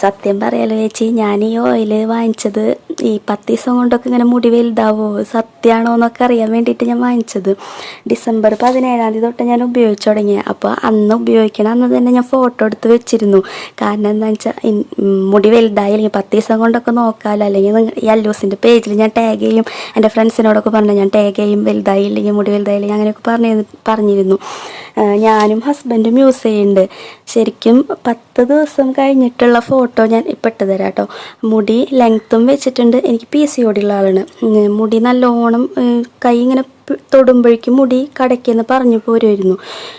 സത്യം പറയാലോ ചേച്ചി ഞാൻ ഈ ഓയിൽ വാങ്ങിച്ചത് ഈ പത്ത് ദിവസം കൊണ്ടൊക്കെ ഇങ്ങനെ മുടി വലുതാവോ? സത്യമാണോ എന്നൊക്കെ അറിയാൻ വേണ്ടിയിട്ട് ഞാൻ വാങ്ങിച്ചത്. ഡിസംബർ പതിനേഴാം തീയതി തൊട്ട് ഞാൻ ഉപയോഗിച്ചു തുടങ്ങി. അപ്പോൾ അന്ന് ഉപയോഗിക്കണം അന്ന് തന്നെ ഞാൻ ഫോട്ടോ എടുത്ത് വെച്ചിരുന്നു. കാരണം എന്താണെന്ന് വെച്ചാൽ മുടി വലുതായി അല്ലെങ്കിൽ പത്ത് ദിവസം കൊണ്ടൊക്കെ നോക്കാമല്ലോ അല്ലെങ്കിൽ ഈ അല്ലൂസിന്റെ പേജിൽ ഞാൻ ടാഗ് ചെയ്യും. എന്റെ ഫ്രണ്ട്സിനോടൊക്കെ പറഞ്ഞു ഞാൻ ടാഗ് ചെയ്യും വലുതായി ഇല്ലെങ്കിൽ മുടി വലുതായി അല്ലെങ്കിൽ അങ്ങനെയൊക്കെ പറഞ്ഞു പറഞ്ഞിരുന്നു. ഞാനും ഹസ്ബൻഡും യൂസ് ചെയ്യുന്നുണ്ട്. ശരിക്കും പത്ത് ദിവസം കഴിഞ്ഞിട്ടുള്ള ഫോട്ടോ ഞാൻ ഇപ്പം ഇട്ട് തരാം കേട്ടോ മുടി ലെങ്ത്തും വെച്ചിട്ടുണ്ട്. എനിക്ക് പി സി ഓടിയുള്ള ആളാണ്. മുടി നല്ലോണം കൈ ഇങ്ങനെ തൊടുമ്പോഴേക്കും മുടി കടയ്ക്കെന്ന് പറഞ്ഞു പോരുമായിരുന്നു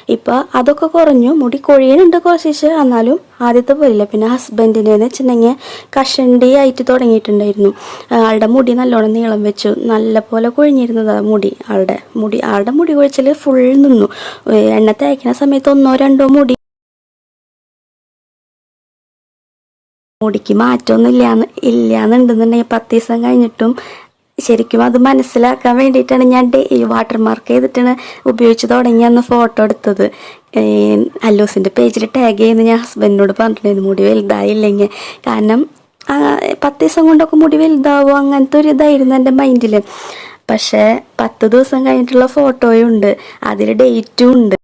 ഇപ്പം അതൊക്കെ കുറഞ്ഞു. മുടി കൊഴിയനുണ്ട് കുറച്ച് എന്നാലും ആദ്യത്തെ പോലില്ല. പിന്നെ ഹസ്ബൻഡിന്റെ എന്ന് വെച്ചിട്ടുണ്ടെങ്കിൽ കഷണ്ടി ആയിട്ട് തുടങ്ങിയിട്ടുണ്ടായിരുന്നു. ആളുടെ മുടി നല്ലോണം നീളം വെച്ചു. നല്ല പോലെ കൊഴിഞ്ഞിരുന്നതാ മുടി. ആളുടെ മുടി ആളുടെ മുടി കൊഴിച്ചിൽ ഫുൾ നിന്നു. എണ്ണ തേക്കുന്ന സമയത്ത് ഒന്നോ രണ്ടോ മുടി മുടിക്ക് മാറ്റമൊന്നും ഇല്ലാന്ന് ഇല്ലാന്നുണ്ടെന്നുണ്ടെങ്കിൽ പത്ത് ദിവസം കഴിഞ്ഞിട്ടും ശരിക്കും അത് മനസ്സിലാക്കാൻ വേണ്ടിയിട്ടാണ് ഞാൻ ഡേ വാട്ടർ മാർക്ക് ചെയ്തിട്ടാണ് ഉപയോഗിച്ച് തുടങ്ങി അന്ന് ഫോട്ടോ എടുത്തത് അല്ലൂസിന്റെ പേജിൽ ടാഗ് ചെയ്യുന്ന ഞാൻ ഹസ്ബൻഡിനോട് പറഞ്ഞിട്ടുണ്ടായിരുന്നു മുടി വലുതായില്ലെങ്കിൽ കാരണം പത്ത് ദിവസം കൊണ്ടൊക്കെ മുടി വലുതാവും? അങ്ങനത്തെ ഒരു ഇതായിരുന്നു എന്റെ മൈൻഡിൽ പക്ഷേ പത്ത് ദിവസം കഴിഞ്ഞിട്ടുള്ള ഫോട്ടോയും ഉണ്ട്. അതിൽ ഡേറ്റും ഉണ്ട്.